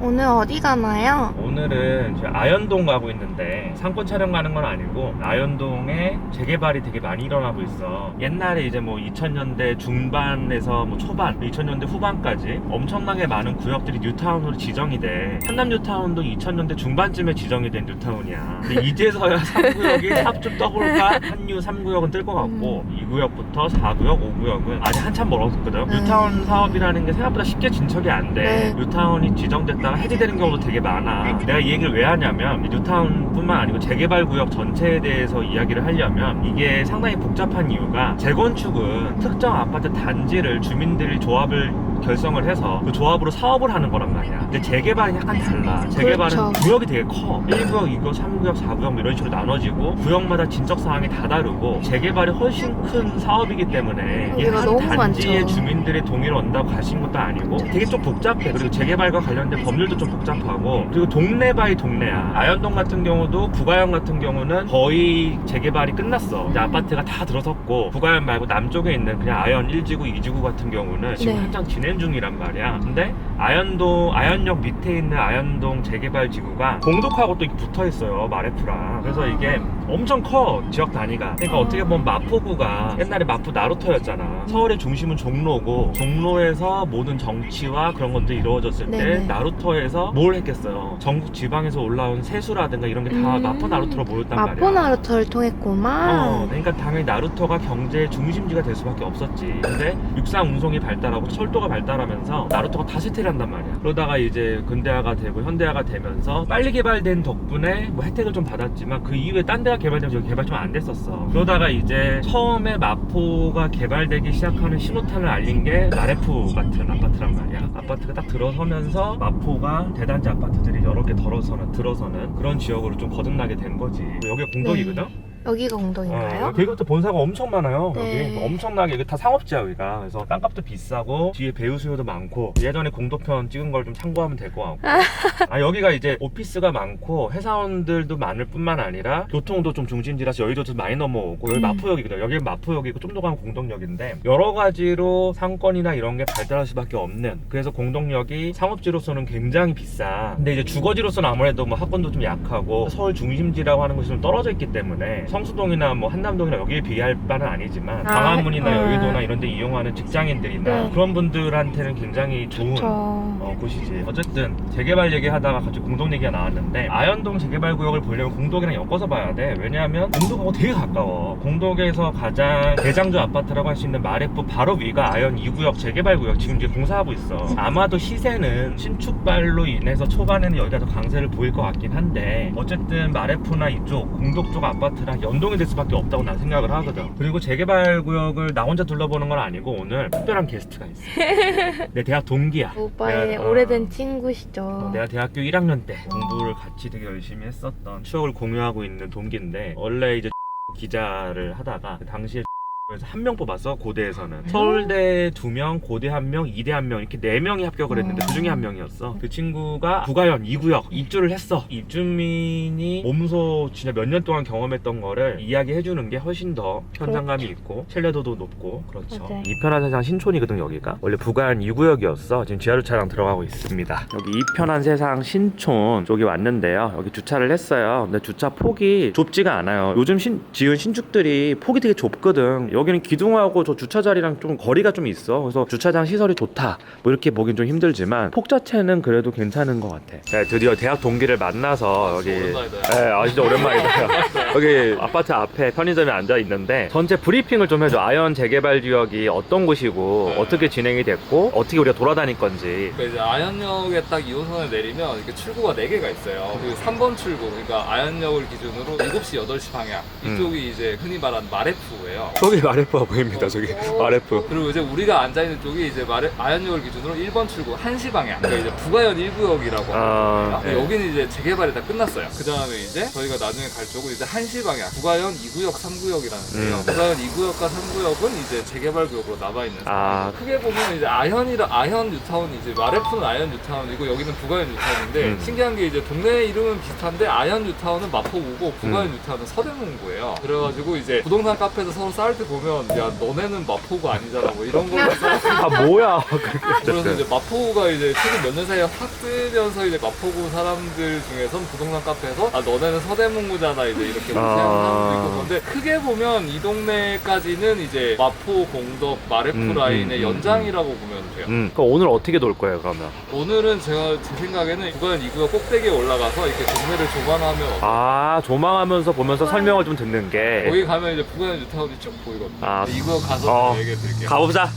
오늘 어디 가나요? 오늘은 지금 아현동 가고 있는데 상권 촬영 가는 건 아니고 아현동에 재개발이 되게 많이 일어나고 있어. 옛날에 이제 뭐 2000년대 중반에서 뭐 초반, 2000년대 후반까지 엄청나게 많은 구역들이 뉴타운으로 지정이 돼. 한남 뉴타운도 2000년대 중반쯤에 지정이 된 뉴타운이야. 근데 이제서야 3구역이 삽 좀 떠볼까? 한유 3구역은 뜰 것 같고 2구역부터 4구역, 5구역은 아직 한참 멀었거든. 네. 뉴타운 사업이라는 게 생각보다 쉽게 진척이 안 돼. 네. 뉴타운이 지정됐다 가 해제되는 경우도 되게 많아. 내가 이 얘기를 왜 하냐면 이 뉴타운뿐만 아니고 재개발 구역 전체에 대해서 이야기를 하려면 이게 상당히 복잡한 이유가 재건축은 특정 아파트 단지를 주민들이 조합을 결성을 해서 그 조합으로 사업을 하는 거란 말이야. 근데 재개발은 약간 달라. 재개발은 그렇죠. 구역이 되게 커. 1구역, 2구역, 3구역, 4구역 뭐 이런 식으로 나눠지고 구역마다 진척 사항이 다 다르고 재개발이 훨씬 큰 사업이기 때문에 이게 한 단지의 많죠. 주민들의 동의를 얻는다고 가신 것도 아니고 되게 좀 복잡해. 그리고 재개발과 관련된 법 률도 좀 복잡하고 그리고 동네 바이 동네야. 아현동 같은 경우도 부가현 같은 경우는 거의 재개발이 끝났어. 이제 아파트가 다 들어섰고 부가현 말고 남쪽에 있는 그냥 아현 1지구, 2지구 같은 경우는 지금 네. 한창 진행 중이란 말이야. 근데 아현동 아현역 밑에 있는 아현동 재개발 지구가 공독하고 또 붙어 있어요. 마레프랑. 그래서 이게 엄청 커 지역 단위가. 그러니까 어떻게 보면 마포구가 옛날에 마포 나루터였잖아. 서울의 중심은 종로고 종로에서 모든 정치와 그런 것들이 이루어졌을 때 네네. 나루터에서 뭘 했겠어요. 전국 지방에서 올라온 세수라든가 이런 게 다 음. 마포 나루터로 모였단 말이야. 마포 나루터를 통했구만. 어, 그러니까 당연히 나루터가 경제의 중심지가 될 수밖에 없었지. 근데 육상 운송이 발달하고 철도가 발달하면서 나루터가 다시 테한단 말이야. 그러다가 이제 근대화가 되고 현대화가 되면서 빨리 개발된 덕분에 뭐 혜택을 좀 받았지만 그 이후에 딴 데가 개발되면 저기 개발 좀 안 됐었어. 그러다가 이제 처음에 마포가 개발되기 시작하는 신호탄을 알린 게 마레프 같은 아파트란 말이야. 아파트가 딱 들어서면서 마포가 대단지 아파트들이 여러 개 들어서는 들어서는 그런 지역으로 좀 거듭나게 된 거지. 여기가 공덕이거든. 여기가 공동인가요? 어, 이것도 본사가 엄청 많아요. 네. 여기 엄청나게 이거 다 상업지야 여기가. 그래서 땅값도 비싸고 뒤에 배우 수요도 많고 예전에 공도편 찍은 걸 좀 참고하면 될 것 같고. 아 여기가 이제 오피스가 많고 회사원들도 많을 뿐만 아니라 교통도 좀 중심지라서 여의도도 많이 넘어오고 여기 음. 마포역이거든요. 여기 마포역이고 좀 더 가면 공덕역인데 여러 가지로 상권이나 이런 게 발달할 수밖에 없는 그래서 공덕역이 상업지로서는 굉장히 비싸. 근데 이제 주거지로서는 아무래도 뭐 학군도 좀 약하고 서울 중심지라고 하는 것이 좀 떨어져 있기 때문에 성 수동이나 뭐 한남동이나 여기에 비할 바는 아니지만 아, 광화문이나 아. 여의도나 이런 데 이용하는 직장인들이나 네. 그런 분들한테는 굉장히 좋은 저 어, 곳이지. 어쨌든 재개발 얘기하다가 갑자기 공동 얘기가 나왔는데 아현동 재개발 구역을 보려면 공덕이랑 엮어서 봐야 돼. 왜냐하면 공덕하고 되게 가까워. 공덕에서 가장 대장주 아파트라고 할 수 있는 마레프 바로 위가 아현 2구역 재개발 구역 지금 이제 공사하고 있어. 아마도 시세는 신축발로 인해서 초반에는 여기가 더 강세를 보일 것 같긴 한데 어쨌든 마레프나 이쪽 공덕 쪽 아파트랑 연동이 될 수밖에 없다고 난 생각을 하거든. 그리고 재개발 구역을 나 혼자 둘러보는 건 아니고 오늘 특별한 게스트가 있어. 내 대학 동기야. 오빠의 내가, 어, 오래된 친구시죠. 어, 내가 대학교 1학년 때 공부를 같이 되게 열심히 했었던 추억을 공유하고 있는 동기인데 원래 이제 기자를 하다가 당시에 그래서 한 명 뽑았어 고대에서는 서울대 두 명, 고대 한 명, 이대 한 명 이렇게 네 명이 합격을 했는데 그 중에 한 명이었어. 그 친구가 부가현 2구역 입주를 했어. 입주민이 몸소 진짜 몇 년 동안 경험했던 거를 이야기해 주는 게 훨씬 더 현장감이 있고 신뢰도도 높고 그렇죠. 맞아요. 이편한 세상 신촌이거든 여기가 원래 부가현 2구역이었어. 지금 지하철 차량 들어가고 있습니다. 여기 이편한 세상 신촌 쪽이 왔는데요. 여기 주차를 했어요. 근데 주차 폭이 좁지가 않아요. 요즘 신, 지은 신축들이 폭이 되게 좁거든. 여기는 기둥하고 저 주차 자리랑 좀 거리가 좀 있어. 그래서 주차장 시설이 좋다. 뭐 이렇게 보긴 좀 힘들지만 폭 자체는 그래도 괜찮은 것 같아. 네, 드디어 대학 동기를 만나서 여기 오랜만이다. 네, 아 진짜 오랜만이다. 여기 아파트 앞에 편의점에 앉아 있는데 전체 브리핑을 좀 해줘. 아현 재개발 지역이 어떤 곳이고 네. 어떻게 진행이 됐고 어떻게 우리가 돌아다닐 건지. 그러니까 이제 아현역에 딱 2호선을 내리면 이렇게 출구가 4개가 있어요. 그 3번 출구, 그러니까 아현역을 기준으로 7시, 8시 방향. 음. 이쪽이 이제 흔히 말하는 마레프예요. 저기 마레프가 보입니다. 저기 마레프. 그리고 이제 우리가 앉아 있는 쪽이 이제 마레, 아현역을 기준으로 1번 출구 1시 방향. 그러니까 이제 부가현 1구역이라고 아. 네. 여기는 이제 재개발이 다 끝났어요. 그 다음에 이제 저희가 나중에 갈 쪽은 이제 1시 방향. 부가현 2구역, 3구역이라는데요. 음. 부가현 2구역과 3구역은 이제 재개발 구역으로 남아 있는 아. 크게 보면 이제 아현이라 아현 뉴타운이 이제 마레프는 아현 뉴타운이고 여기는 부가현 뉴타운인데 음. 신기한 게 이제 동네 이름은 비슷한데 아현 뉴타운은 마포구고 부가현 음. 뉴타운은 서대문구예요. 그래가지고 이제 부동산 카페에서 서로 싸울 때 보면 보면 야 너네는 마포구 아니잖아 뭐 이런 걸로 써. 아 뭐야 그래서 이제 마포구가 이제 최근 몇 년 사이에 확 뜨면서 이제 마포구 사람들 중에선 부동산 카페에서 아 너네는 서대문구잖아 이제 이렇게 아. 무시하는 사람도 있고 그런데 크게 보면 이 동네까지는 이제 마포 공덕 마레프 음, 라인의 음, 음, 연장이라고 보면 돼요. 음, 그럼 오늘 어떻게 놀 거예요 그러면? 오늘은 제가 제 생각에는 구간 이구역 꼭대기에 올라가서 이렇게 동네를 조망하면 아 조망하면서 보면서 설명을 좀 듣는 게 거기 가면 이제 부산 뉴타운이 쭉 보이거든요. 아. 이구역 가서 어. 좀 얘기해 드릴게요. 가보자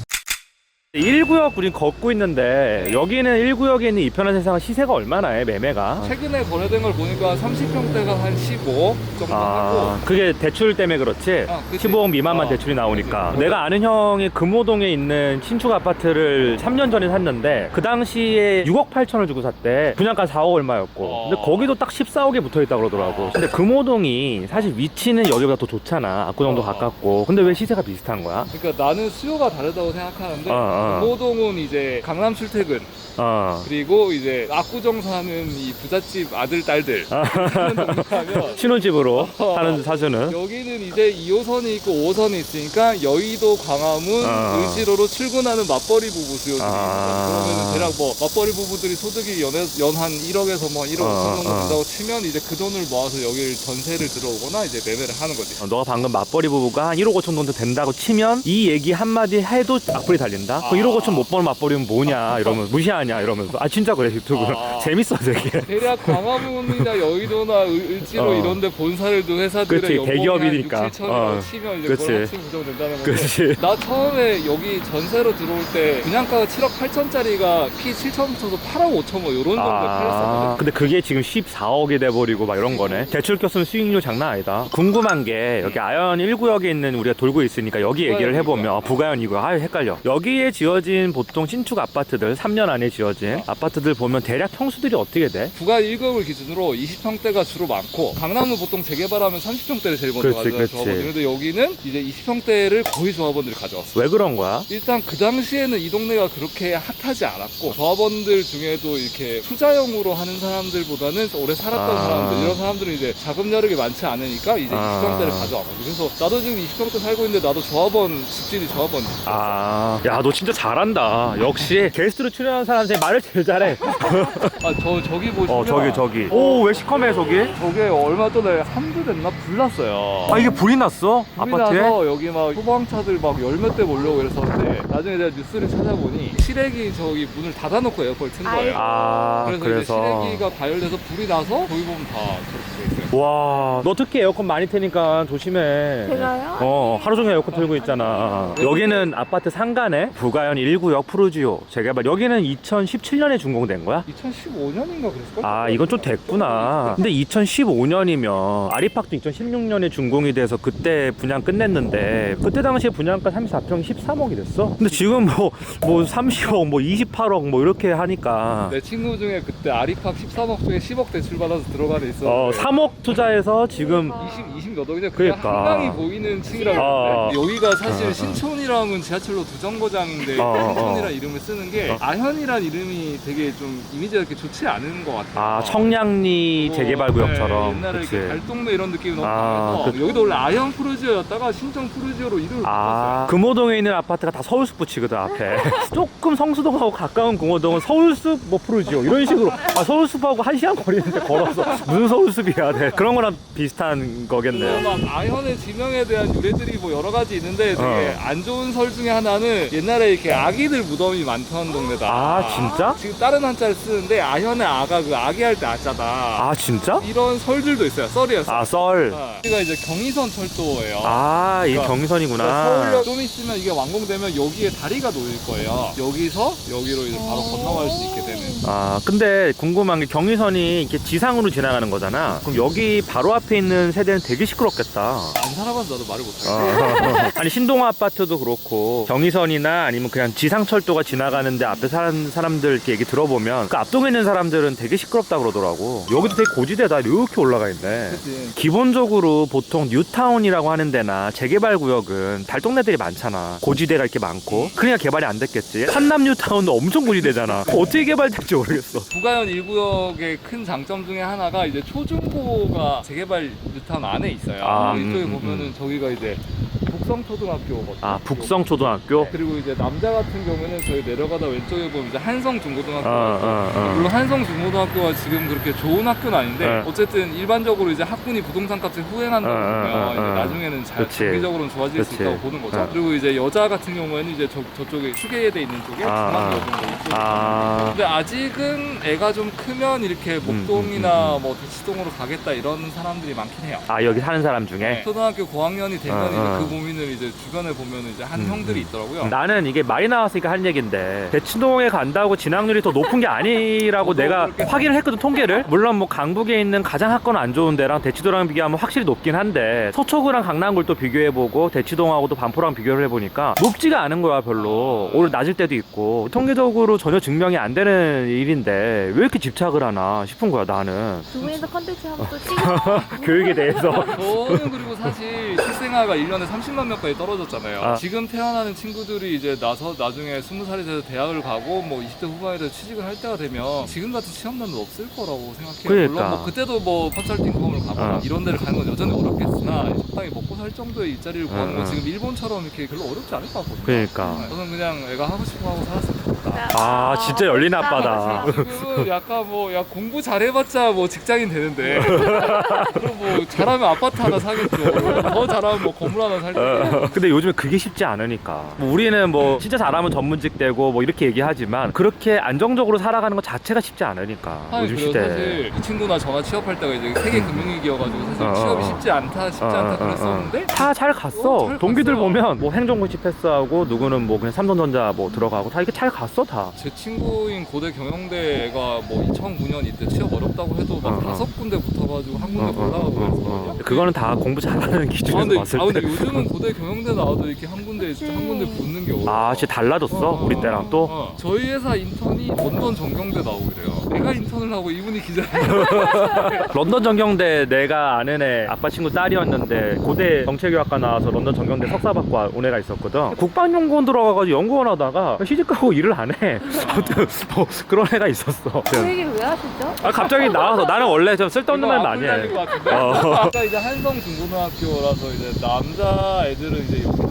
1구역 우린 걷고 있는데 여기는 1구역에 있는 이편한 세상은 시세가 얼마나 해 매매가 최근에 거래된 걸 보니까 30평대가 한 15억 정도 하고 아 그게 대출 때문에 그렇지 아, 그치. 15억 미만만 어, 대출이 나오니까 그치. 내가 아는 형이 금호동에 있는 신축 아파트를 3년 전에 샀는데 그 당시에 6억 8천을 주고 샀대 분양가 4억 얼마였고 어. 근데 거기도 딱 14억에 붙어있다 그러더라고 근데 금호동이 사실 위치는 여기보다 더 좋잖아 압구정도 어. 가깝고 근데 왜 시세가 비슷한 거야? 그러니까 나는 수요가 다르다고 생각하는데 어, 어. 금호동은 이제 강남 출퇴근 어 그리고 이제 압구정 사는 이 부잣집 아들 딸들 하는 동네라면 신혼집으로 어. 사는 사주는 여기는 이제 2호선이 있고 5호선이 있으니까 여의도 광화문 어. 을지로로 출근하는 맞벌이 부부 수요들이 아. 그러면은 대략 뭐 맞벌이 부부들이 소득이 연, 연한 1억에서 뭐 1억 어, 5천 정도 어. 된다고 치면 이제 그 돈을 모아서 여기를 전세를 들어오거나 이제 매매를 하는 거지 어, 너가 방금 맞벌이 부부가 한 1억 5천 정도 된다고 치면 이 얘기 한마디 해도 악플이 달린다? 그 아. 1억 5천 못 버는 맞벌이면 뭐냐 이러면 무시하냐 이러면서 아 진짜 그래 유튜브 아. 재밌어 되게 대략 광화문이나 여의도나 을- 을지로 어. 이런데 본사를 둔 회사들의 그치, 연봉이 대기업이니까. 한 6, 7천이라고 어. 치면 이제 그치. 그걸 합치면 그 정도 된다는 건데 그렇지 나 처음에 여기 전세로 들어올 때 분양가가 7억 8천짜리가 피 7천부터 8억 5천 뭐 이런 정도에 아 팔렸었거든 근데 그게 지금 14억이 돼버리고 막 이런 거네 대출 꼈으면 수익률 장난 아니다 궁금한 게 여기 아현 1구역에 있는 우리가 돌고 있으니까 여기 얘기를 해보면. 어, 부가연 2구역 아 헷갈려 여기에 지어진 보통 신축 아파트들 3년 안에 지어진 아파트들 보면 대략 평수들이 어떻게 돼? 부가 1급을 기준으로 20평대가 주로 많고 강남은 보통 재개발하면 30평대를 제일 먼저 그렇지, 가져가는 그렇지. 조합원들 근데 여기는 이제 20평대를 거의 조합원들이 가져왔어 왜 그런 거야? 일단 그 당시에는 이 동네가 그렇게 핫하지 않았고 조합원들 중에도 이렇게 투자용으로 하는 사람들보다는 오래 살았던 아. 사람들 이런 사람들은 이제 자금 여력이 많지 않으니까 이제 아. 20평대를 가져왔거든 그래서 나도 지금 20평대 살고 있는데 나도 조합원 집들이 조합원 아, 야, 너 진짜 잘한다. 역시 게스트로 출연한 사람 중에 말을 제일 잘해. 아저 저기 보시면 어, 저기, 저기. 오, 왜 시커매, 저기? 저게 얼마 전에 3주 됐나 불났어요 아, 이게 불이 났어? 불이 아파트에? 나서 여기 막 소방차들 막 열몇 대 몰려고 그랬었는데 나중에 내가 뉴스를 찾아보니 시래기 저기 문을 닫아놓고 에어컨을 튼 거예요 아, 그래서, 그래서. 이제 시래기가 가열돼서 불이 나서 거기 보면 다 저렇게 돼 있어요 와, 너 특히 에어컨 많이 트니까 조심해. 제가요? 어, 하루 종일 에어컨 틀고 있잖아. 여기는 아파트 상가네? 부가연 1구역 푸르지오 재개발. 여기는 2017년에 준공된 거야? 2015년인가 그랬을걸? 아 이건 좀 됐구나 근데 2015년이면 아리팍도 2016년에 준공이 돼서 그때 분양 끝냈는데 그때 당시에 분양가 34평이 13억이 됐어 근데 지금 뭐, 뭐 30억 뭐 28억 뭐 이렇게 하니까 내 친구 중에 그때 아리팍 13억 중에 10억 대출 받아서 들어간 애 있었는데 어 3억 투자해서 지금 20, 20 몇 억인데 그냥 그러니까. 한강이 보이는 층이라고 어. 그러는데 여기가 사실 어, 어. 신촌이랑은 지하철로 두 정거장인데 어, 어, 어. 신촌이라는 이름을 쓰는 게 어. 아현이란 이름이 되게 좀 이미지가 이렇게 좋지 않은 것 같아요 아 청량리 뭐, 재개발 구역처럼 네, 옛날에 그치 이렇게 달동네 이런 느낌이 너무 아, 강해서 그- 여기도 원래 아현 푸르지오였다가 신청 푸르지오로 이름을 아 바꿨어요 금호동에 있는 아파트가 다 서울숲 붙이거든 앞에 조금 성수동하고 가까운 금호동은 서울숲 뭐 푸르지오 이런 식으로 아 서울숲하고 한 시간 거리는데 걸어서 무슨 서울숲이야 네. 그런 거랑 비슷한 거겠네요 막 아현의 지명에 대한 유래들이 뭐 여러 가지 있는데 되게 어. 안 좋은 설 중에 하나는 옛날에 이렇게 아기들 무덤이 많던 동네다. 아, 진짜? 지금 다른 한자를 쓰는데 아현의 아가 그 아기 할 때 아자다. 아 진짜? 이런 설들도 있어요. 썰이에요. 썰. 아 썰. 어. 여기가 이제 경의선 철도예요. 아, 이 그러니까 경의선이구나. 서울역 좀 있으면 이게 완공되면 여기에 다리가 놓일 거예요. 여기서 여기로 이제 바로 건너갈 수 있게 되는. 아, 근데 궁금한 게 경의선이 이렇게 지상으로 지나가는 거잖아. 그럼 여기 바로 앞에 있는 세대는 되게 시끄럽겠다. 안 살아봐서 나도 말을 못해. 어. 아니 신동 아파트도 그렇고 경의선이나 아니면 그냥 지상철도가 지나가는데 앞에 사는 사람들 이렇게 얘기 들어보면 그 앞동에 있는 사람들은 되게 시끄럽다 그러더라고. 여기도 되게 고지대다 이렇게 올라가 있네. 그치. 기본적으로 보통 뉴타운이라고 하는 데나 재개발 구역은 달동네들이 많잖아. 고지대가 이렇게 많고. 그러니까 개발이 안 됐겠지. 한남 뉴타운도 엄청 고지대잖아. 어떻게 개발될지 모르겠어. 부가연 1구역의 큰 장점 중에 하나가 이제 초중고 가 재개발 뉴타운 안에 있어요. 아, 이쪽에 음, 음, 보면은 저기가 이제 북성초등학교거든요. 아 북성 초등학교? 그리고 이제 남자 같은 경우는 저희 내려가다 왼쪽에 보면 이제 한성 중고등학교. 어, 어, 어. 물론 한성 중고등학교가 지금 그렇게 좋은 학교는 아닌데 네. 어쨌든 일반적으로 이제 학군이 부동산 값에 후행한다고 어, 어, 보면 어, 이제 어. 나중에는 잘 그치. 장기적으로는 좋아질 수 그치. 있다고 보는 거죠. 어. 그리고 이제 여자 같은 경우에는 이제 저, 저쪽에 추계돼 있는 쪽에 아, 중앙여중고 이쪽. 아 근데 아직은 애가 좀 크면 이렇게 목동이나 뭐 대치동으로 가겠다 이런 사람들이 많긴 해요. 아 여기 사는 사람 중에 초등학교 고학년이 되면 어, 이제 어. 그 고민을 이제 주변에 보면 이제 한 음, 형들이 음. 있더라고요. 나는 이게 말이 나왔으니까 한 얘긴데 대치동에 간다고 진학률이 더 높은 게 아니라고 저도 내가 그렇게 확인을 했거든 통계를 물론 뭐 강북에 있는 가장 학권 안 좋은 데랑 대치동랑 비교하면 확실히 높긴 한데 서초구랑 강남구를 또 비교해보고 대치동하고도 반포랑 비교를 해보니까 높지가 않은 거야 별로 오늘 낮을 때도 있고 통계적으로 전혀 증명이 안 되는 일인데 왜 이렇게 집착을 하나 싶은 거야 나는 두 분이서 컨텐츠 한번 또 찍어. 교육에 대해서 저는 그리고 사실 실생아가 1년에 30만 명까지 떨어졌잖아요. 아. 지금 태어나는 친구들이 이제 나서 나중에 20살이 돼서 대학을 가고 뭐 20대 후반에 돼서 취직을 할 때가 되면 지금 같은 시험난은 없을 거라고 생각해요. 그러니까. 물론 뭐 그때도 뭐 컨설팅 펌을 가거나 어. 이런 데를 가는 건 여전히 어렵겠으나 적당히 먹고 살 정도의 일자리를 구하는 어, 건 어. 지금 일본처럼 이렇게 별로 어렵지 않을 것 같거든요. 그러니까. 네, 저는 그냥 애가 하고 싶어 하고 살았으면 좋겠다. 아 진짜 열린 아빠다 지금은 약간 뭐 야 공부 잘해봤자 뭐 직장인 되는데 그럼 뭐 잘하면 아파트 하나 사겠죠 더 잘하면 뭐 건물 하나 살 텐데 어, 근데 요즘에 그게 쉽지 않으니까 뭐 우리는 뭐 진짜 잘하면 전문직 되고 뭐 이렇게 얘기하지만 그렇게 안정적으로 살아가는 것 자체가 쉽지 않으니까 아니 요즘 시대에 사실 이 친구나 저나 취업할 때가 이제 세계 금융위기여가지고 사실 어, 취업이 어. 쉽지 않다 쉽지 않다 그랬었는데 다 잘 갔어. 어, 잘 동기들 갔어요. 보면 뭐 행정고시 패스하고 누구는 뭐 그냥 삼성전자 뭐 들어가고 다 이렇게 잘 갔어 다. 제 친구인 고대 경영대 애가 뭐 2009년 이때 취업 어렵다고 해도 막 어, 어. 다섯 군데 붙어가지고 한 어, 군데 어, 올라가고 어, 어. 그랬거든요 그거는 다 공부 잘하는 아 기준에서 근데, 봤을 아, 근데 때. 요즘은 고대 경영대 나와도 이렇게 한 군데 진짜 한 군데 붙는 게 어려워 아, 진짜 달라졌어. 어, 우리 어, 때랑 또. 어. 저희 회사 인턴이 런던 전경대 나오고 이래요. 내가 인턴을 하고 이분이 기자예요. 런던 전경대 내가 아는 애 아빠 친구 딸이었는데 고대 정책교학과 나와서 런던 전경대 석사 받고 온 애가 있었거든 국방연구원 들어가가지고 연구원 하다가 시집가고 일을 안해 아무튼 뭐 그런 애가 있었어 그 얘기를 왜 하시죠? 아 갑자기 나와서 나는 원래 좀 쓸데없는 말 많이 해. 어. 아까 이제 한성 중고등학교라서 이제 남자 애들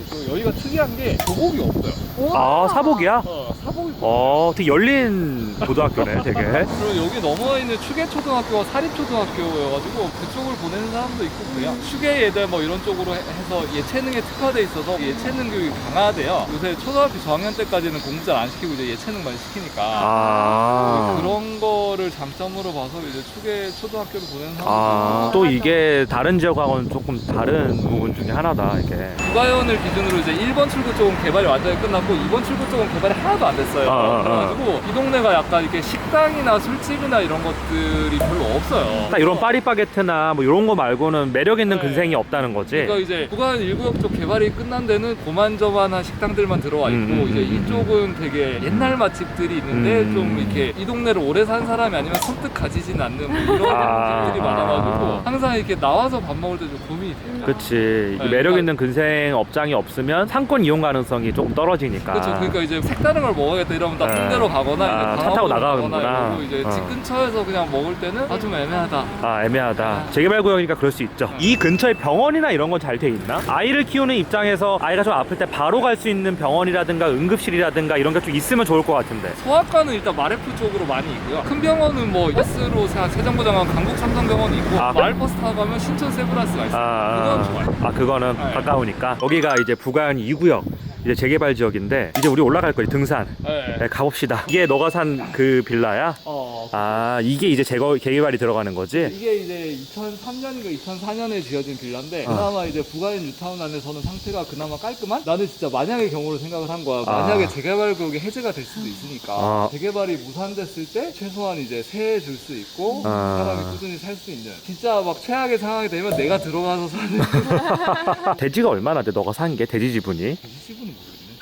있고 여기가 특이한 게 교복이 없어요. 아 사복이야? 어, 사복이. 없어요. 어 되게 열린 고등학교네 되게 그리고 여기 넘어 있는 추계초등학교가 사립초등학교여가지고 그쪽을 보내는 사람도 있고 그래요. 추계 예대 뭐 이런 쪽으로 해- 해서 예체능에 특화돼 있어서 예체능 교육이 강화돼요. 요새 초등학교 저학년 때까지는 공부 잘 안 시키고 이제 예체능만 시키니까 아. 그런 거를 장점으로 봐서 이제 추계 초등학교를 보내는 사람도 아, 있고 또 이게 다른 지역하고는 조금 다른 부분 중에 하나다 이게 부가연을 기준으로 이제 1번 출구 쪽은 개발이 완전히 끝났고 2번 출구 쪽은 개발이 하나도 안 됐어요. 아, 아, 아. 그래가지고 이 동네가 약간 이렇게 식당이나 술집이나 이런 것들이 별로 없어요. 딱 이런 파리바게트나 뭐 이런 거 말고는 매력 있는 네. 근생이 없다는 거지 그러니까 이제 부가연 1구역 쪽 개발이 끝난 데는 고만저만한 식당들만 들어와 있고 음, 음, 이제 음, 이쪽은 되게 옛날 맛집들이 있는데 음. 좀 이렇게 이 동네를 오래 산 사람이 아니면 선뜻 가지진 않는 뭐 이런 아, 집들이 아. 많아가지고 항상 이렇게 나와서 밥 먹을 때 좀 고민이 돼요. 그치 네, 매력 그러니까- 있는 근생 업 장이 없으면 상권 이용 가능성이 조금 떨어지니까 그렇죠. 그러니까 이제 색다른 걸 먹어야겠다 이러면 나 네. 홍대로 가거나 아, 이제 차 타고 강화도로 나가는구나. 가거나 이러고 이제 어. 집 근처에서 그냥 먹을 때는 아 좀 애매하다. 아 애매하다 재개발 구역이니까 그럴 수 있죠 이 근처에 병원이나 이런 건 잘 돼 있나? 아이를 키우는 입장에서 아이가 좀 아플 때 바로 갈 수 있는 병원이라든가 응급실이라든가 이런 게 좀 있으면 좋을 것 같은데 소아과는 일단 마레프 쪽으로 많이 있고요. 큰 병원은 뭐 버스로 세정거장은 강북 삼성병원이 있고 아, 마을버스 타고 가면 신촌 세브란스가 있어요. 아, 그건 좋아요. 아 그거는 네. 가까우니까 여기가 이제 부가연 2구역 이제 재개발 지역인데 이제 우리 올라갈 거지 등산 네. 네, 가봅시다 이게 너가 산 그 빌라야? 어, 아 이게 이제 재거, 재개발이 들어가는 거지? 이게 이제 2003년인가 2004년에 지어진 빌라인데 어. 그나마 이제 부가인 뉴타운 안에서는 상태가 그나마 깔끔한? 나는 진짜 만약의 경우를 생각을 한 거야. 아. 만약에 재개발 구역이 해제가 될 수도 있으니까 아. 재개발이 무산됐을 때 최소한 이제 세해 줄 수 있고 아. 사람이 꾸준히 살 수 있는 진짜 막 최악의 상황이 되면 내가 들어가서 사는 대지가 얼마나 돼? 너가 산 게 대지 지분이? 이 집은 모르겠네.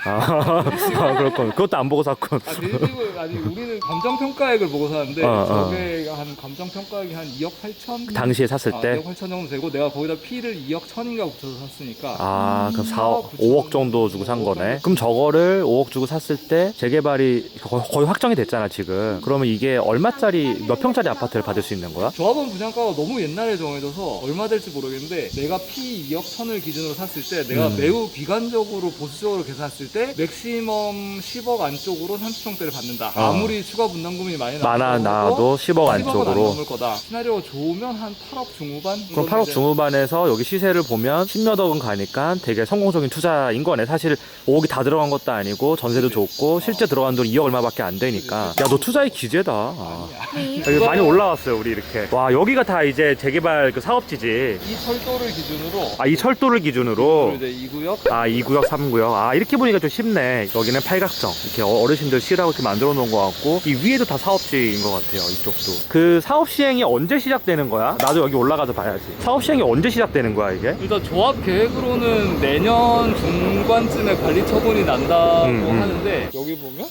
아, 아 그렇군. 그것도 안 보고 샀군. 아 돼지집은 아니 우리는 감정평가액을 보고 사는데 어, 어. 저게 한 감정평가액이 한 2억 8천 당시에 샀을 아, 때 2억 8천 정도 되고 내가 거기다 P를 2억 1천인가 붙여서 샀으니까 아, 그럼 4억, 4억 5억 정도 주고 산 거네. 그럼 저거를 5억 주고 샀을 때 재개발이 거의, 거의 확정이 됐잖아, 지금. 그러면 이게 얼마짜리, 몇 평짜리 아파트를 받을 수 있는 거야? 조합원 분양가가 너무 옛날에 정해져서 얼마 될지 모르겠는데 내가 P 2억 천을 기준으로 샀을 때 내가 음. 매우 비관적으로 보수적으로 계산했을 때 맥시멈 10억 안쪽으로 30평대를 받는다 어. 아무리 추가 분담금이 많이 많아, 나와도 나도 10억 10억은 안 안쪽으로. 넘을 거다 시나리오가 좋으면 한 8억 중후반 그럼 8억 중후반에서 여기 시세를 보면 10몇 억은 가니까 되게 성공적인 투자인 거네. 사실 5억이 다 들어간 것도 아니고 전세도 좋고 실제 들어간 돈 2억 얼마밖에 안 되니까. 야, 너 투자의 기재다. 여기 많이 올라왔어요, 우리 이렇게. 와, 여기가 다 이제 재개발 그 사업지지. 이 철도를 기준으로 아, 이 철도를 기준으로. 이제 2구역 아, 2구역, 3 구역. 아, 이렇게 보니까 좀 쉽네. 여기는 팔각정. 이렇게 어- 어르신들 쉬라고 이렇게 만들어 놓은 것 같고, 이 위에도 다 사업지인 것 같아요, 이쪽도. 그 사업 시행이 언제 시작되는 거야? 나도 여기 올라가서 봐야지. 사업 시행이 언제 시작되는 거야, 이게? 일단 조합 계획으로는 내년 중반쯤에 관리 처분이 난다고 음, 음. 하는데 여기 보면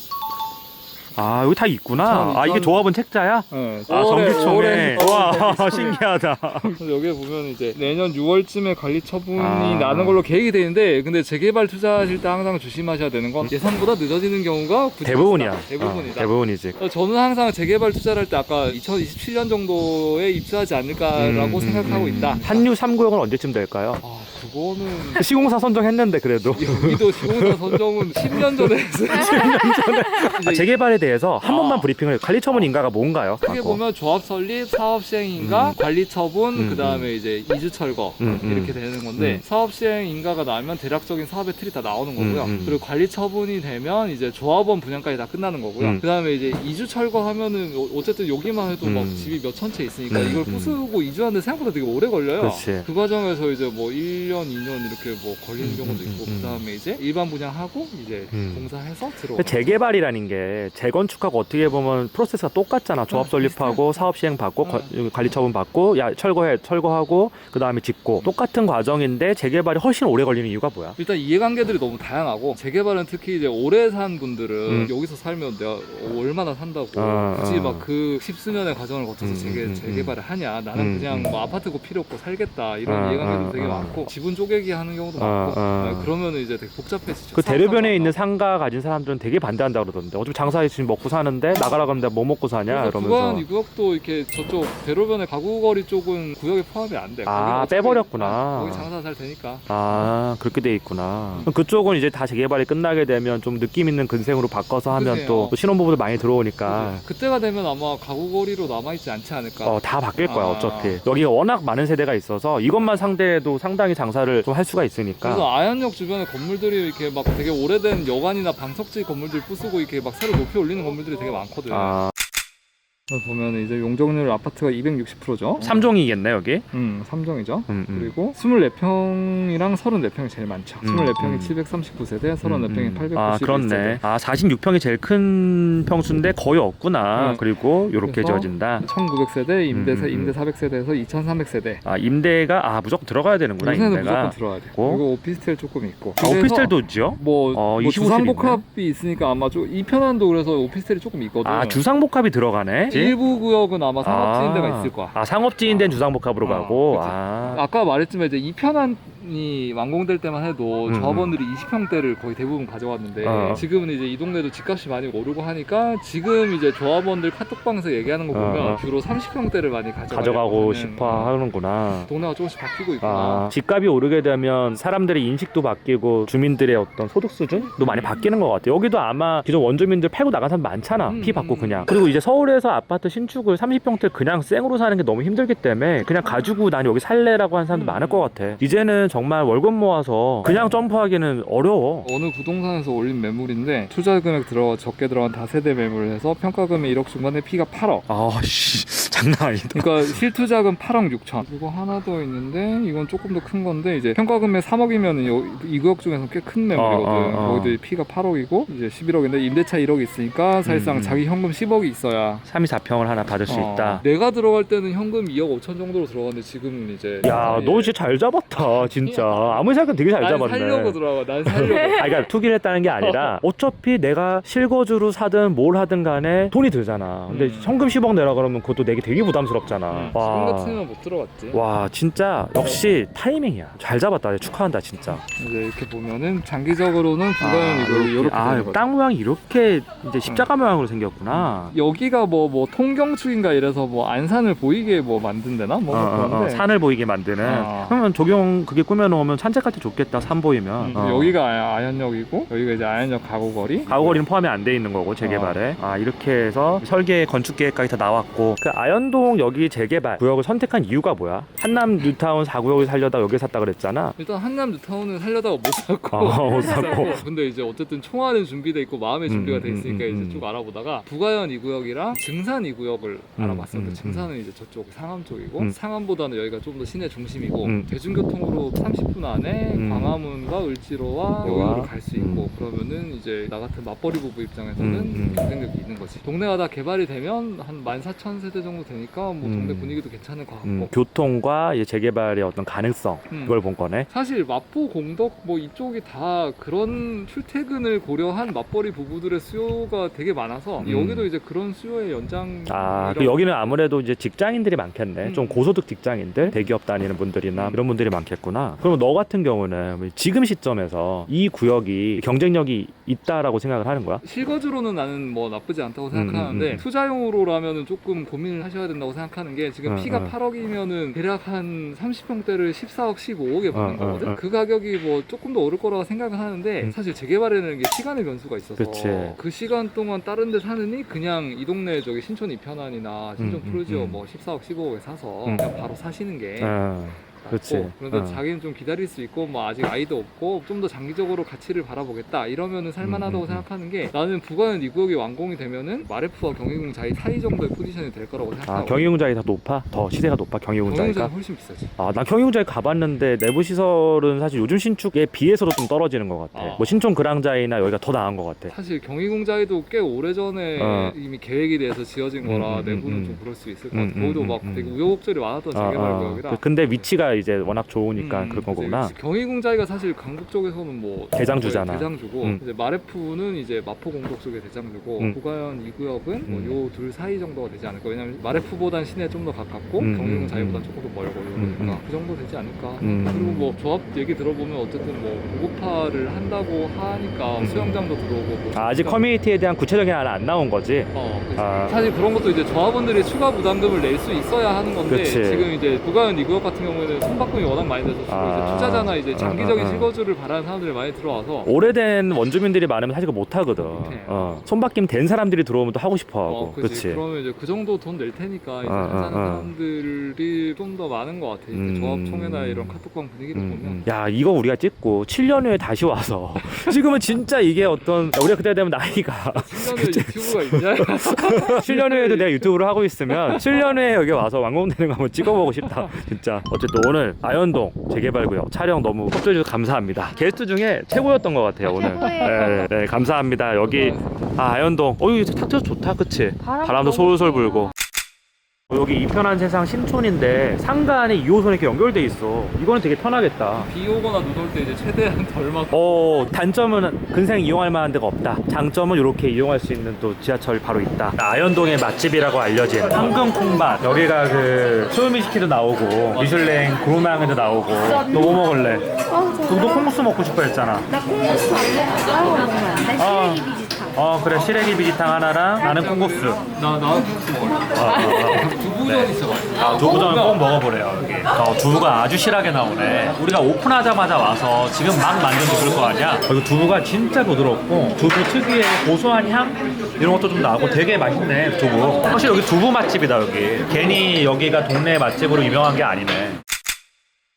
아, 여기 다 있구나. 아, 이게 조합은 책자야? 네, 아, 올해- 정기총회. 올해 와. 신기하다. 그래서 여기 보면 이제 내년 6월쯤에 관리 처분이 아. 나는 걸로 계획이 돼 있는데 근데 재개발 투자하실 때 항상 조심하셔야 되는 건 예상보다 늦어지는 경우가 굳이 대부분이야. 대부분이다. 어, 대부분이지. 어, 저는 항상 재개발 투자를 할 때 아까 2027년 정도에 입주하지 않을까라고 음, 생각하고 음, 음. 있다. 한류 3구역은 언제쯤 될까요? 아 그거는 시공사 선정했는데 그래도. 여기도 시공사 선정은 10년 전에 했어요. 10년 전에. 아, 재개발에 대해서 한 아. 번만 브리핑을 관리처분 인가가 뭔가요? 크게 하고. 보면 조합 설립, 사업 시행인가, 음. 관리 처분, 음, 그다음에 이제 이주 철거 음, 음. 이렇게 되는 건데 음. 사업 시행 인가가 나면 대략적인 사업의 틀이 다 나오는 거고요. 음, 음. 그리고 관리 처분이 되면 이제 조합원 분양까지 다 끝나는 거고요. 음. 그다음에 이제 이주 철거하면은 어- 어쨌든 여기만 해도 막 음. 집이 몇 천 채 있으니까 음, 이걸 음. 부수고 이주하는데 생각보다 되게 오래 걸려요. 그렇지. 그 과정에서 이제 뭐 1년, 2년 이렇게 뭐 걸리는 음, 경우도 음, 있고 음, 음. 그다음에 이제 일반 분양하고 이제 음. 공사해서 근데 재개발이라는 게 재건 축하고 어떻게 보면 프로세스가 똑같잖아. 조합 아, 설립하고 사업 시행 받고 아. 거- 관리 처분 받고 야 철거해 철거하고 그 다음에 짓고 똑같은 과정인데 재개발이 훨씬 오래 걸리는 이유가 뭐야? 일단 이해관계들이 너무 다양하고 재개발은 특히 이제 오래 산 분들은 음. 여기서 살면 내가 얼마나 산다고 어, 굳이 어. 막그 십수년의 과정을 거쳐서 음, 재개, 음, 음. 재개발을 하냐 나는 음, 그냥 음. 뭐 아파트고 필요 없고 살겠다 이런 어, 이해관계도 어, 되게 어. 많고 지분 쪼개기 하는 경우도 어, 많고 어. 네, 그러면은 이제 되게 복잡해지죠 그 사업 대로변에. 있는 상가 가진 사람들은 되게 반대한다 그러던데 어차피 장사에 지금 먹고 사는데 나가라 그러는데 뭐 먹고 사냐 그래서 구간 이러면서 이 구역도 이렇게 저쪽 대로변에 가구거리 쪽은 구역에 포함이 안 돼. 아, 거기는 어차피- 빼버렸구나. 아, 거기 장사 잘 되니까. 아 그렇게 돼 있구나 그럼 그쪽은 이제 다 재개발이 끝나게 되면 좀 느낌 있는 근생으로 바꿔서 하면 그세요. 또 신혼부부들 많이 들어오니까 그때가 되면 아마 가구거리로 남아 있지 않지 않을까. 어, 다 바뀔 거야 아. 어차피 여기가 워낙 많은 세대가 있어서 이것만 상대해도 상당히 장사를 좀 할 수가 있으니까 그래서 아현역 주변에 건물들이 이렇게 막 되게 오래된 여관이나 방석지 건물들 부수고 이렇게 막 새로 높이 올리는 건물들이 되게 많거든. 아 보면 이제 용적률 아파트가 260%죠. 3종이겠네 여기 음, 3종이죠. 음, 음. 그리고 24평이랑 34평이 제일 많죠. 음, 24평이 음. 739세대, 34평이 891세대. 아 그렇네 아 46평이 제일 큰 평수인데 거의 없구나 네. 그리고 이렇게 그래서 지어진다 1900세대, 임대, 음, 음, 임대 400세대에서 2300세대. 아 임대가 아 무조건 들어가야 되는구나 임대가 무조건 들어야 돼. 그리고 오피스텔 조금 있고. 아, 오피스텔도 지어? 뭐, 어, 뭐25 주상복합이 있으니까 아마 좀 이편안도 그래서 오피스텔이 조금 있거든. 아 주상복합이 들어가네 일부 구역은 아마 상업지인 데가 아. 있을 거야. 아 상업지인 데는 주상복합으로 어, 가고 그치. 아 아까 말했지만 이제 이편안 이 완공될 때만 해도 음, 조합원들이 20평대를 거의 대부분 가져왔는데 어. 지금은 이제 이 동네도 집값이 많이 오르고 하니까 지금 이제 조합원들 카톡방에서 얘기하는 거 보면 어, 어. 주로 30평대를 많이 가져가려고 가져가고 하는, 싶어 어, 하는구나 동네가 조금씩 바뀌고 있구나. 아, 집값이 오르게 되면 사람들의 인식도 바뀌고 주민들의 어떤 소득 수준도 많이 바뀌는 것 같아요. 여기도 아마 기존 원주민들 팔고 나간 사람 많잖아. 음, 피 받고 음. 그냥. 그리고 이제 서울에서 아파트 신축을 30평대 그냥 생으로 사는 게 너무 힘들기 때문에 그냥 가지고 난 여기 살래라고 하는 사람도 음. 많을 것 같아. 이제는 정말 월급 모아서 그냥 점프하기는 어려워. 어느 부동산에서 올린 매물인데 투자 금액 들어 적게 들어간 다세대 매물을 해서 평가금이 1억 중반에 피가 8억. 아씨 장난 아니다. 그러니까 실투작은 8억 6천. 그리고 하나 더 있는데 이건 조금 더 큰 건데 이제 평가금액 3억이면은 이 구역 중에서 꽤 큰 매물이거든. 어, 어, 어. 거기도 피가 8억이고 이제 11억인데 임대차 1억 있으니까 사실상 음, 음. 자기 현금 10억이 있어야 3위 4평을 하나 받을 수 어, 있다. 내가 들어갈 때는 현금 2억 5천 정도로 들어갔는데 지금은 이제 야, 너 진짜 잘 잡았다, 진 짜. 아무리 생각해도 되게 잘 난 잡았네. 살려고 들어가. 난 살려고. 아, 그러니까 투기를 했다는 게 아니라 어차피 내가 실거주로 사든 뭘 하든 간에 돈이 들잖아. 근데 음. 현금 10억 내라 그러면 그것도 내게 되게 부담스럽잖아. 음, 지금 와. 같으면 못 들어갔지. 와, 진짜 역시 타이밍이야. 잘 잡았다. 축하한다, 진짜. 이제 이렇게 보면은 장기적으로는 부가연 이거 이렇게 아, 되는 거죠. 땅 모양이 이렇게 이제 십자가 모양으로 생겼구나. 여기가 뭐 뭐 통경축인가 이래서 뭐 안산을 보이게 뭐 만든대나 뭐 어, 어, 그런데 어, 산을 보이게 만드는. 어. 그러면 조경 그게 꾸며 놓으면 산책할 때 좋겠다. 산 보이면. 음, 어. 여기가 아- 아현역이고 여기가 이제 아현역 가구거리 가구거리는 포함이 안 돼 있는 거고 재개발에 아 이렇게 해서 설계 건축 계획까지 다 나왔고 그 아현동 여기 재개발 구역을 선택한 이유가 뭐야? 한남 뉴타운 4구역을 살려다 여기 샀다 그랬잖아. 일단 한남 뉴타운은 살려다가 못 샀고 어, 못 샀고. 근데 이제 어쨌든 총알은 준비돼 있고 마음의 준비가 음, 돼 음, 있으니까 음, 음. 이제 쭉 알아보다가 부가연 2구역이랑 증산 2구역을 음, 알아봤었는데 음, 증산은 이제 저쪽 상암 쪽이고 음. 상암보다는 여기가 좀 더 시내 중심이고 음. 대중교통으로 30분 안에 음. 광화문과 을지로와 여기로 갈 수 있고 음. 그러면은 이제 나 같은 맞벌이 부부 입장에서는 음, 음. 경쟁력이 있는 거지 동네가 다 개발이 되면 한 14,000세대 정도 되니까 뭐 동네 음. 분위기도 괜찮을 것 같고 음, 교통과 이제 재개발의 어떤 가능성 음. 그걸 본 거네. 사실 마포 공덕 뭐 이쪽이 다 그런 출퇴근을 고려한 맞벌이 부부들의 수요가 되게 많아서 음. 여기도 이제 그런 수요의 연장 아, 그 여기는 아무래도 이제 직장인들이 많겠네. 음. 좀 고소득 직장인들, 대기업 다니는 분들이나 음. 이런 분들이 많겠구나. 그러면 너 같은 경우는 지금 시점에서 이 구역이 경쟁력이 있다라고 생각을 하는 거야? 실거주로는 나는 뭐 나쁘지 않다고 음, 생각하는데 음, 음. 투자용으로라면은 조금 고민을 하셔야 된다고 생각하는 게 지금 어, 피가 어. 8억이면은 대략 한 30평대를 14억 15억에 어, 받는 어, 거거든 어. 그 가격이 뭐 조금 더 오를 거라고 생각은 하는데 음. 사실 재개발에는 이게 시간의 변수가 있어서 그치. 그 시간 동안 다른 데 사느니 그냥 이 동네 저기 신촌 이편안이나 신촌 음, 음, 프로지오 음. 뭐 14억 15억에 사서 음. 그냥 바로 사시는 게 어, 그렇지. 낫고 그런데 어. 자기는 좀 기다릴 수 있고 뭐 아직 아이도 없고 좀 더 장기적으로 가치를 바라보겠다 이러면은 살만하다고 음, 음, 음. 생각하는 게 나는 부가연 이 구역이 완공이 되면은 마레프와 경희궁 자이 사이 정도의 포지션이 될 거라고 아, 생각하고 경희궁 자이 더 높아? 더 시세가 높아? 경희궁 자이가? 경희궁 자이 훨씬 비싸지 아, 난 경희궁자에 가봤는데 내부 시설은 사실 요즘 신축에 비해서도 좀 떨어지는 것 같아. 아. 뭐 신촌 그랑자이나 여기가 더 나은 것 같아. 사실 경희궁 자이도 꽤 오래전에 어. 이미 계획이 돼서 지어진 음, 거라 음, 내부는 음, 좀 그럴 수 있을 것 음, 같아 거기도 음, 막 음, 되게 음. 우여곡절이 많았던 아, 재개발 아. 구역이라 그- 근데 위치가 이제 워낙 좋으니까 음, 그런. 거구나. 경희궁자이가 사실 강북 쪽에서는 뭐 대장주잖아. 대장주고 음. 이제 마레프는 이제 마포 공덕 쪽의 대장주고 음. 부가연 이 구역은 음. 뭐요 둘 사이 정도가 되지 않을까 왜냐면 마레프보단 시내에 좀더 가깝고 음, 경희궁 음, 자이보단 음. 조금 더 멀고 음, 이러니까 음. 그 정도 되지 않을까 음. 그리고 뭐 조합 얘기 들어보면 어쨌든 뭐 고급화를 한다고 하니까 음. 수영장도 들어오고 뭐 아, 수영장- 커뮤니티에 대한 구체적인 하나 안 나온 거지? 어. 아. 사실 그런 것도 이제 조합원들이 추가 부담금을 낼 수 있어야 하는 건데 그치. 지금 이제 부가연 이구역 같은 경우에는 손바꿈이 워낙 많이 돼서 주로 아. 이제 투자자나 이제 장기적인 아, 아, 아. 실거주를 바라는 사람들이 많이 들어와서 오래된 원주민들이 많으면 사실 그거 못 하거든. 못해. 어. 손바뀜 된 사람들이 들어오면 또 하고 싶어 하고. 어, 그치. 그치? 그러면 이제 그 정도 돈 낼 테니까 이제 어, 어, 하는 어. 사람들이 좀 더 많은 것 같아. 이렇게 음. 조합 총회나 이런 카톡방 분위기를 음, 보면. 음. 야 이거 우리가 찍고 7년 후에 다시 와서 지금은 진짜 이게 어떤 우리가 그때 되면 나이가 7년에 유튜브가 있냐? 7년 후에도 내가 유튜브를 하고 있으면 7년 후에 여기 와서 완공되는 거 한번 찍어보고 싶다 진짜 어쨌든 오늘 아현동 재개발구역 촬영 너무 협조해주셔서 감사합니다. 게스트 중에 최고였던 것 같아요 오늘. 네, 네, 감사합니다. 여기 아 아현동. 어이 타투 좋다 그치? 바람도 솔솔. 불고 여기 이편한 세상 신촌인데 상가 안에 2호선이 이렇게 연결돼 있어 이거는 되게 편하겠다 비 오거나 눈 올 때 이제 최대한 덜 막. 어 단점은 근생 이용할 만한 데가 없다 장점은 이렇게 이용할 수 있는 또 지하철이 바로 있다 아현동의 맛집이라고 알려진 황금 콩밥 여기가 그 소요미식회도 나오고 미슐랭 구루망에도 나오고 너 뭐 먹을래? 어, 저 너도 콩국수 먹고 싶어 했잖아 나 콩국수 안 먹고 다른 거 먹으면 안 돼? 아. 시래기 비지탕. 어 그래. 시래기 비지탕 하나랑 나는 콩국수. 나, 나 국수 먹어. 아, 아, 아. 두부전 있어. 아, 두부전을 꼭 먹어보래요 여기. 어, 두부가 아주 실하게 나오네. 우리가 오픈하자마자 와서 지금 막 만든 두부일 거 아니야? 어, 이거 두부가 진짜 부드럽고 두부 특유의 고소한 향? 이런 것도 좀 나고 되게 맛있네 두부. 확실히 여기 두부 맛집이다 여기. 괜히 여기가 동네 맛집으로 유명한 게 아니네